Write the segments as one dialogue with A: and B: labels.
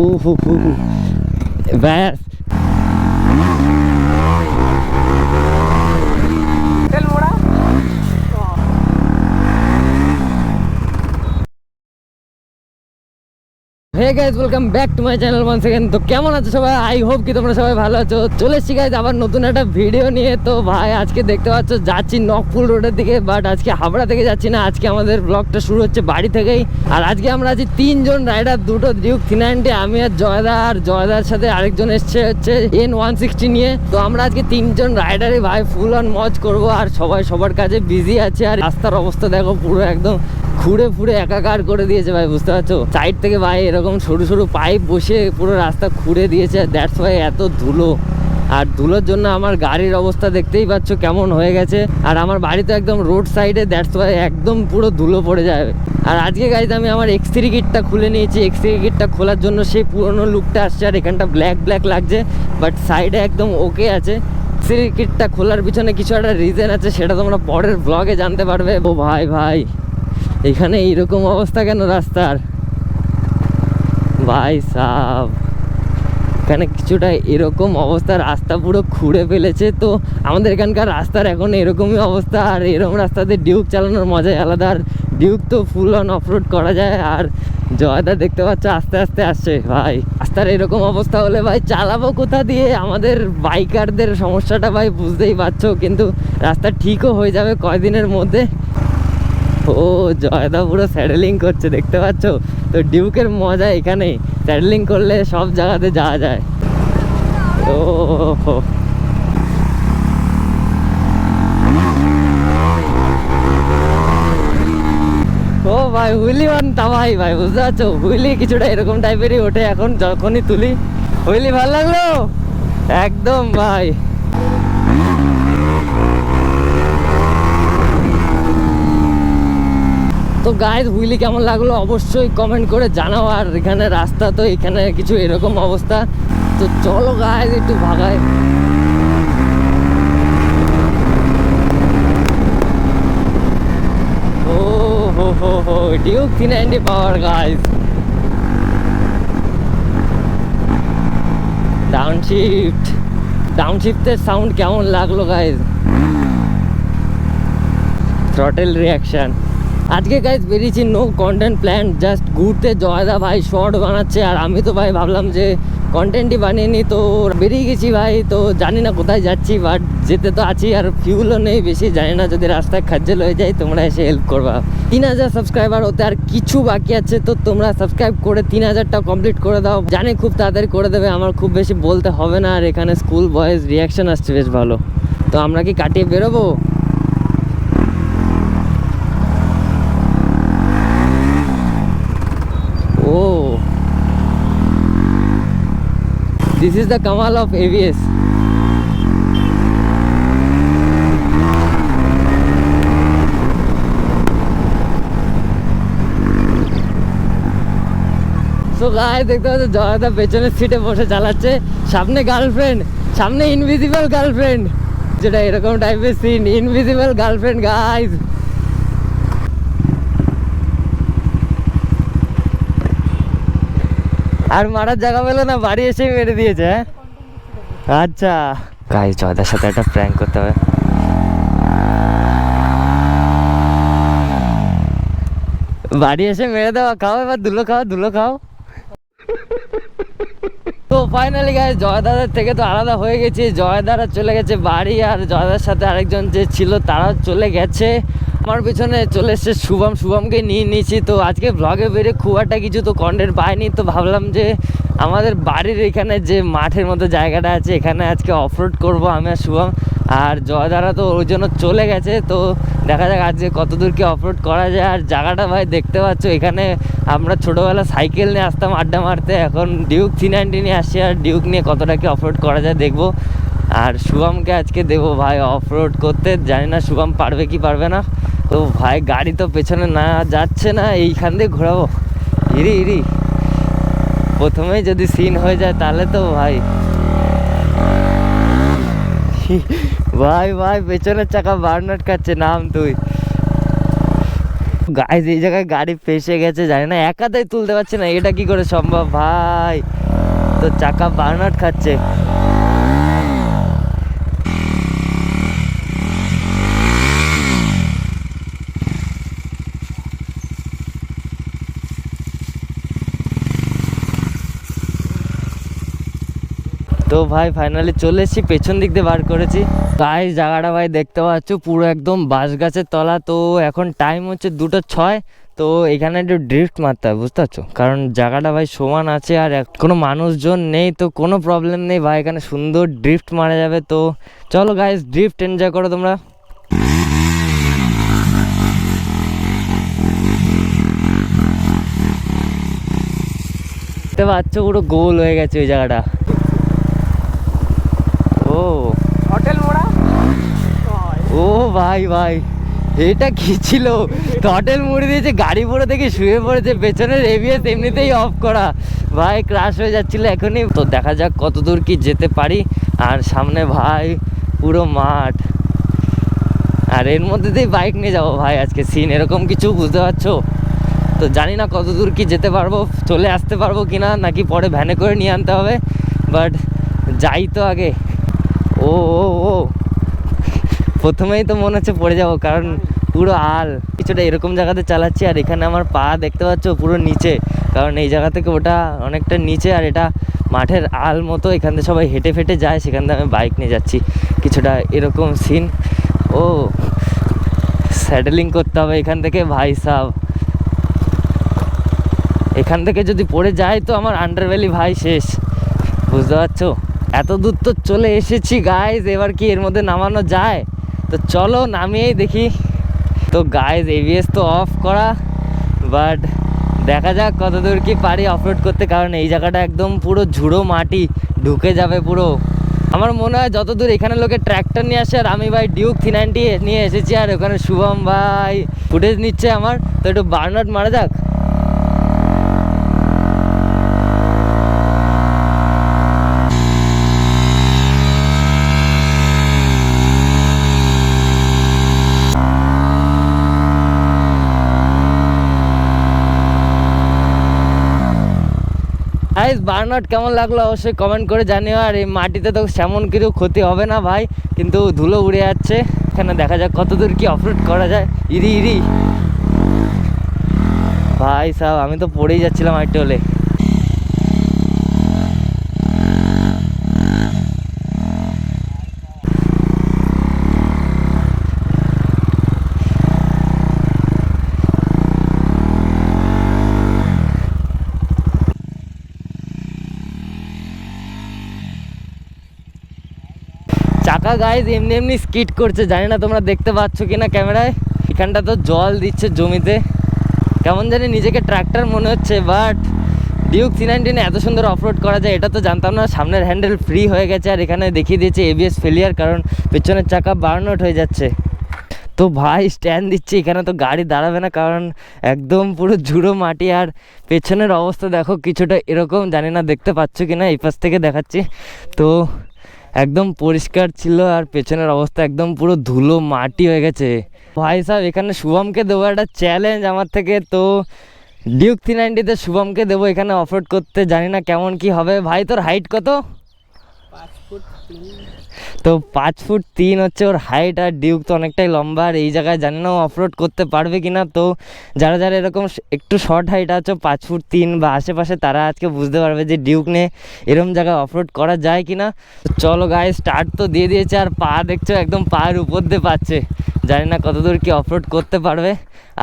A: হু হু হু হু। ব্যাস
B: তেল মোড়া
A: guys welcome back to my channel one second তো কেমন আছো সবাই? আই হোপ কি তোমরা সবাই ভালো আছো। চলে এসেছি গাইজ আবার নতুন একটা ভিডিও নিয়ে। তো ভাই, আজকে দেখতে পাচ্ছ, যাচ্ছি নকপুর রোডের দিকে বাট আজকে হাবড়া থেকে যাচ্ছি না। আজকে আমাদের ব্লগটা শুরু হচ্ছে বাড়ি থেকেই। আর আজকে আমরা আছি তিনজন রাইডার দুটো ডিউক থ্রি নাইনটি আমি আর জয়দা। আর জয়দার সাথে আরেকজন এসছে হচ্ছে এন ওয়ান সিক্সটি নিয়ে। তো আমরা আজকে তিনজন রাইডারই ভাই ফুল অন মজ করব। আর সবাই সবার কাজে বিজি আছে। আর রাস্তার অবস্থা দেখো পুরো একদম খুঁড়ে ফুরে একাকার করে দিয়েছে ভাই, বুঝতে পারছ? সাইড থেকে ভাই এরকম সরু সরু পাইপ বসে পুরো রাস্তা খুঁড়ে দিয়েছে দ্যাটস ভাই এত ধুলো। আর ধুলোর জন্য আমার গাড়ির অবস্থা দেখতেই পাচ্ছ কেমন হয়ে গেছে। আর আমার বাড়ি তো একদম রোড সাইডে দ্যাটস ভাই একদম পুরো ধুলো পড়ে যাবে আর আজকে গাড়িতে আমি আমার এক্স কিটটা খুলে নিয়েছি। এক্স কিটটা খোলার জন্য সেই পুরোনো লুকটা আসছে, আর এখানটা ব্ল্যাক ব্ল্যাক লাগছে। বাট সাইডে একদম ওকে আছে। থ্রি কিটটা খোলার পিছনে কিছু একটা রিজন আছে, সেটা তোমরা পরের ব্লগে জানতে পারবে। ও ভাই ভাই। এখানে এইরকম অবস্থা কেন রাস্তার? ভাই সাহ এখানে কিছুটা এরকম অবস্থা, রাস্তা পুরো খুঁড়ে ফেলেছে তো। আমাদের এখানকার রাস্তার এখন এরকমই অবস্থা, আর এরকম রাস্তাতে ডিউক চালানোর মজাই আলাদা, আর ডিউক তো ফুল অন অফরোড করা যায়, আর জয়দা দেখতে পাচ্ছ আস্তে আস্তে আসছে, ভাই। রাস্তার এরকম অবস্থা হলে ভাই চালাবো কোথা দিয়ে? আমাদের বাইকারদের সমস্যাটা ভাই বুঝতেই পারছ, কিন্তু রাস্তা ঠিকও হয়ে যাবে কয়দিনের মধ্যে। ও জয়দা পুরো স্যাডেলিং করছে, দেখতে পাচ্ছ? তো ডিউকের মজা এখানেই। স্যাডেলিং করলে সব জায়গাতে যাওয়া যায়। ও ও ভাই, হুইলি ওয়ান তামাই ভাই, বুঝতে পারছ? হুইলি কিছুটা এরকম টাইপেরই ওঠে। এখন যখনই তুলি, হুইলি ভালো লাগল? একদম ভাই। গাইজ হুইলি কেমন লাগল? অবশ্যই কমেন্ট করে জানাও। আর এখানে রাস্তা তো, এখানে কিছু এরকম অবস্থা। তো চলো গাইজ একটু ভাগায়। ও, হো হো হো Duke three ninety power guys down shift down শিফটের sound কেমন লাগল গাইজ থ্রটেল রিয়াকশন আজকে গাইজ বেরিয়েছি নো কন্টেন্ট প্ল্যান জাস্ট ঘুরতে। জয়দা ভাই শর্ট বানাচ্ছে, আর আমি তো ভাই ভাবলাম যে কন্টেন্টই বানিয়ে নি, তো বেরিয়ে গেছি ভাই, তো জানি না কোথায় যাচ্ছি বাট যেতে তো আছি, আর ফিউলও নেই বেশি, জানি না যদি রাস্তায় খাজ্জেল হয়ে যায়, তোমরা এসে হেল্প করবা। তিন হাজার সাবস্ক্রাইবার হতে আর কিছু বাকি আছে, তো তোমরা সাবস্ক্রাইব করে তিন হাজারটা কমপ্লিট করে দাও। জানি খুব তাড়াতাড়ি করে দেবে, আমার খুব বেশি বলতে হবে না, আর এখানে স্কুল বয়েজ রিয়াকশন আসছে, বেশ ভালো। তো আমরা কি কাটিয়ে বেরোবো? This is the Kamal of AVS. So গায়ে দেখতে পাচ্ছ জয়দা পেছনের সিটে বসে চালাচ্ছে। সামনে গার্লফ্রেন্ড সামনে ইনভিজিবল গার্লফ্রেন্ড যেটা এরকম টাইপের সিন ইনভিজিবল গার্লফ্রেন্ড গাইজ আর মারার জায়গা পেল না বাড়ি এসেই মেরে দিয়েছে হ্যাঁ? আচ্ছা। গাইজ জয়দার সাথে একটা প্র্যাঙ্ক করতে হবে। বাড়ি এসে মেরে দেওয়া খাও এবার ধুলো খাও ধুলো খাও। তো ফাইনালি গাইজ জয়দাদের থেকে তো আলাদা হয়ে গেছি। জয়দারা চলে গেছে বাড়ি আর জয়দার সাথে আরেকজন যে ছিল তারাও চলে গেছে। আমার পিছনে চলে এসছে শুভম। শুভমকে নিয়ে নিয়েছি। তো আজকে ব্লগে বেরিয়ে খুব একটা কিছু তো কন্টেন্ট পাইনি। তো ভাবলাম যে আমাদের বাড়ির এখানে যে মাঠের মতো জায়গাটা আছে, এখানে আজকে অফরোড করব আমি আর শুভম। আর জয়দারা তো ওই জন্য চলে গেছে। তো দেখা যাক আজকে কত দূর কি অফরোড করা যায়। আর জায়গাটা ভাই দেখতে পাচ্ছ, এখানে আমরা ছোটোবেলা সাইকেল নিয়ে আসতাম আড্ডা মারতে। এখন ডিউক থ্রি নাইনটি নিয়ে আসছি। আর ডিউক নিয়ে কতটা কি অফরোড করা যায় দেখব। আর শুভমকে আজকে দেবো ভাই অফরোড করতে। জানি না শুভম পারবে কি পারবে না। তো ভাই, গাড়ি তো পেছনে না যাচ্ছে না, এইখান দিয়ে ঘোরাবো। ইরি ইরি। প্রথমেই যদি সিন হয়ে যায় তাহলে তো ভাই। ভাই ভাই, পেছনের চাকা বার্নাট খাচ্ছে নাম তুই। গাইজ এই জায়গায় গাড়ি ফেসে গেছে, জানি না একাতেই তুলতে পারছে না, এটা কি করে সম্ভব? ভাই তো চাকা বার্নাট খাচ্ছে তো ভাই ফাইনালি চলে এসেছি, পেছন দিক দিয়ে বার করেছি। তাই জায়গাটা ভাই দেখতে পাচ্ছ, পুরো একদম বাঁশ গাছের তলা। তো এখন টাইম হচ্ছে দুটো ছয়, তো এখানে একটু ড্রিফট মারতে হবে বুঝতে পারছ? কারণ জায়গাটা ভাই সমান আছে আর কোনো মানুষজন নেই, তো কোনো প্রবলেম নেই। ভাই, এখানে সুন্দর ড্রিফট মারা যাবে, তো চলো গাইস ড্রিফট এনজয় করো তোমরা। দেখতে পাচ্ছ, পুরো গোল হয়ে গেছে ওই জায়গাটা ও
B: হোটেল মোড়া
A: ও ভাই ভাই। এটা কি ছিল? টটেল মুড়ি দিয়েছে গাড়ি পরে দেখে শুয়ে পড়েছে, পেছনের এবিএস এমনিতেই অফ করা। ভাই ক্রাশ হয়ে যাচ্ছিল এখনই। তো দেখা যাক কত দূর কি যেতে পারি। আর সামনে ভাই, পুরো মাঠ। আর এর মধ্যে দিয়ে বাইক নিয়ে যাব ভাই, আজকে সিন এরকম কিছু বুঝতে পারছ? তো জানি না কত দূর কি যেতে পারব, চলে আসতে পারব কি না নাকি পরে ভ্যানে করে নিয়ে আনতে হবে। বাট যাই তো আগে। ও ও ও। প্রথমেই তো মনে হচ্ছে পড়ে যাব, কারণ পুরো আল কিছুটা এরকম জায়গাতে চালাচ্ছি, আর এখানে আমার পা দেখতে পাচ্ছ পুরো নিচে, কারণ এই জায়গা থেকে ওটা অনেকটা নিচে, আর এটা মাঠের আল মতো, এখান থেকে সবাই হেঁটে ফেটে যায়, সেখান থেকে আমি বাইক নিয়ে যাচ্ছি। কিছুটা এরকম সিন ও স্যাডেলিং করতে হবে এখান থেকে, ভাই সাহ এখান থেকে যদি পড়ে যায় তো আমার আন্ডারভ্যালি ভাই শেষ। বুঝতে পারছ? এত দূর তো চলে এসেছি গাইজ এবার কি এর মধ্যে নামানো যায়? তো চলো নামিয়েই দেখি। তো গাইজ এবিএস তো অফ করা বাট দেখা যাক কতদূর কি পারি অফরোড করতে, কারণ এই জায়গাটা একদম পুরো ঝুড়ো মাটি, ঢুকে যাবে পুরো। আমার মনে হয় যতদূর এখানে লোকে ট্র্যাক্টর নিয়ে আসে, আর আমি ভাই ডিউক থ্রি নাইনটি নিয়ে এসেছি, আর ওখানে শুভম ভাই ফুটেজ নিচ্ছে আমার, তো একটু বার্নাট মারা যাক। গাইস বার্নট কেমন লাগল? অবশ্যই কমেন্ট করে জানিও। আর এই মাটিতে তো সেমন কিছু ক্ষতি হবে না ভাই, কিন্তু ধুলো উড়ে যাচ্ছে। এখানে দেখা যাক কতদূর কি অফরোড করা যায়। ইরি ইরি। ভাই সাহেব, আমি তো পড়েই যাচ্ছিলাম আরেকটু হলে চাকা গাইজ এমনি এমনি স্কিট করছে, জানি না তোমরা দেখতে পাচ্ছ কি না ক্যামেরায়। এখানটা তো জল দিচ্ছে জমিতে। কেমন জানি নিজেকে ট্র্যাক্টর মনে হচ্ছে বাট ডিউক থ্রি নাইনটিনে এত সুন্দর অফরোড করা যায়, এটা তো জানতাম না। সামনের হ্যান্ডেল ফ্রি হয়ে গেছে, আর এখানে দেখিয়ে দিয়েছে এবিএস ফেলিয়ার কারণ পেছনের চাকা বার্ন হয়ে যাচ্ছে। তো ভাই স্ট্যান্ড দিচ্ছে, এখানে তো গাড়ি দাঁড়াবে না, কারণ একদম পুরো ঝুড়ো মাটি, আর পেছনের অবস্থা দেখো কিছুটা এরকম, জানি না দেখতে পাচ্ছ কি না এই পাশ থেকে দেখাচ্ছি। তো একদম পরিষ্কার ছিল আর পেছনের অবস্থা একদম পুরো ধুলো মাটি হয়ে গেছে। ভাই সাহেব, এখানে শুভমকে দেবো একটা চ্যালেঞ্জ আমার থেকে। তো ডিউক থ্রি নাইনটিতে শুভমকে দেবো এখানে অফরোড করতে। জানি না কেমন কি হবে। ভাই, তোর হাইট কত? তো পাঁচ ফুট তিন হচ্ছে ওর হাইট আর ডিউক তো অনেকটাই লম্বা আর এই জায়গায় জানি না অফরোড করতে পারবে কিনা তো যারা যারা এরকম একটু শর্ট হাইট আছে, পাঁচ ফুট তিন বা আশেপাশে তারা আজকে বুঝতে পারবে যে ডিউক নিয়ে এরকম জায়গায় অফরোড করা যায় কি না। চলো গায়ে স্টার্ট তো দিয়ে দিয়েছে আর পা দেখছ একদম পায়ের উপর দিয়ে পাচ্ছে। জানি না কতদূর কি অফরোড করতে পারবে।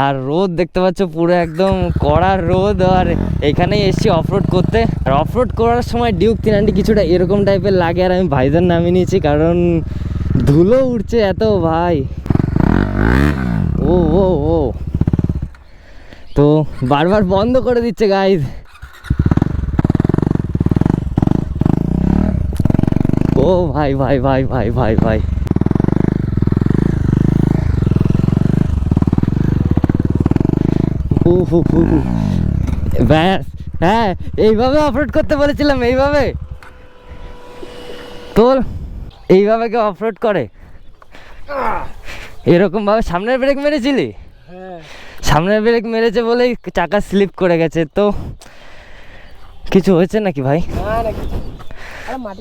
A: আর রোদ দেখতে পাচ্ছ, পুরো একদম কড়া রোদ। আর এখানেই এসেছি অফরোড করতে। আর অফরোড করার সময় ডিউক তিনানটি কিছুটা এরকম টাইপের লাগে, আর আমি ভাইজার নামিয়ে নিয়েছি, কারণ ধুলো উঠছে এত ভাই। ও ও ও। তো বারবার বন্ধ করে দিচ্ছে গাইজ ও ভাই ভাই ভাই ভাই ভাই ভাই। হু হু হু হু। ব্যাস। হ্যাঁ এইভাবে অফরোড করতে বলেছিলাম এইভাবে। তোর এইভাবে কেউ অফরোড করে? এরকম ভাবে সামনের ব্রেক মেরেছিলি?
B: হ্যাঁ।
A: সামনের ব্রেক মেরেছে বলেই চাকা স্লিপ করে গেছে তো কিছু হয়েছে নাকি ভাই?
B: না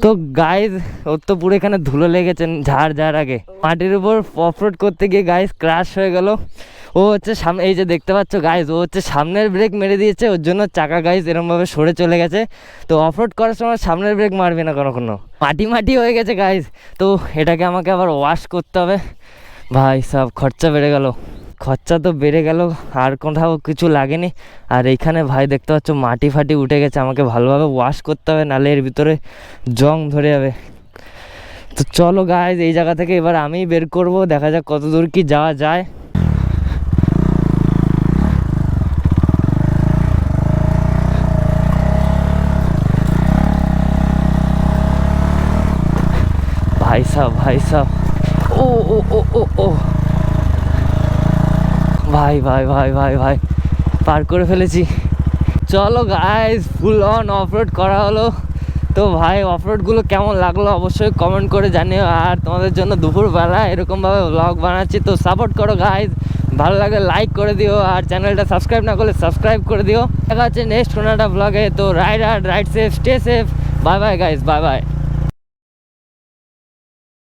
A: তো গাইজ ওর তো পুরো এখানে ধুলো লেগেছে ঝাড় ঝাড় আগে। মাটির উপর অফরোড করতে গিয়ে গাইজ ক্রাশ হয়ে গেল। ও হচ্ছে সামনে এই যে দেখতে পাচ্ছ গাইজ ও হচ্ছে সামনের ব্রেক মেরে দিয়েছে, ওর জন্য চাকা গাইজ এরমভাবে সরে চলে গেছে। তো অফরোড করার সময় সামনের ব্রেক মারবে না কোনো কোনো মাটি মাটি হয়ে গেছে গাইজ তো এটাকে আমাকে আবার ওয়াশ করতে হবে। ভাই, সব খরচা বেড়ে গেল। খরচা তো বেড়ে গেল, আর কোথাও কিছু লাগেনি। আর এইখানে ভাই দেখতে পাচ্ছ, মাটি ফাটি উঠে গেছে, আমাকে ভালোভাবে ওয়াশ করতে হবে, নাহলে এর ভিতরে জং ধরে যাবে। তো চলো গাইজ এই জায়গা থেকে এবার আমি বের করব, দেখা যাক কত দূর কি যাওয়া যায়। ভাই সাহ ভাই সাহ। ও ও ও ও ও। ভাই ভাই ভাই ভাই ভাই, পার করে ফেলেছি। চলো গাইজ ফুল অন অফরোড করা হলো। তো ভাই অফরোডগুলো কেমন লাগল অবশ্যই কমেন্ট করে জানিও। আর তোমাদের জন্য দুপুরবেলা এরকমভাবে ব্লগ বানাচ্ছি, তো সাপোর্ট করো গাইজ ভালো লাগে লাইক করে দিও আর চ্যানেলটা সাবস্ক্রাইব না করলে সাবস্ক্রাইব করে দিও। দেখা হচ্ছে নেক্সট কোনো একটা ব্লগে তো রাইড আর ride safe stay safe bye bye guys bye bye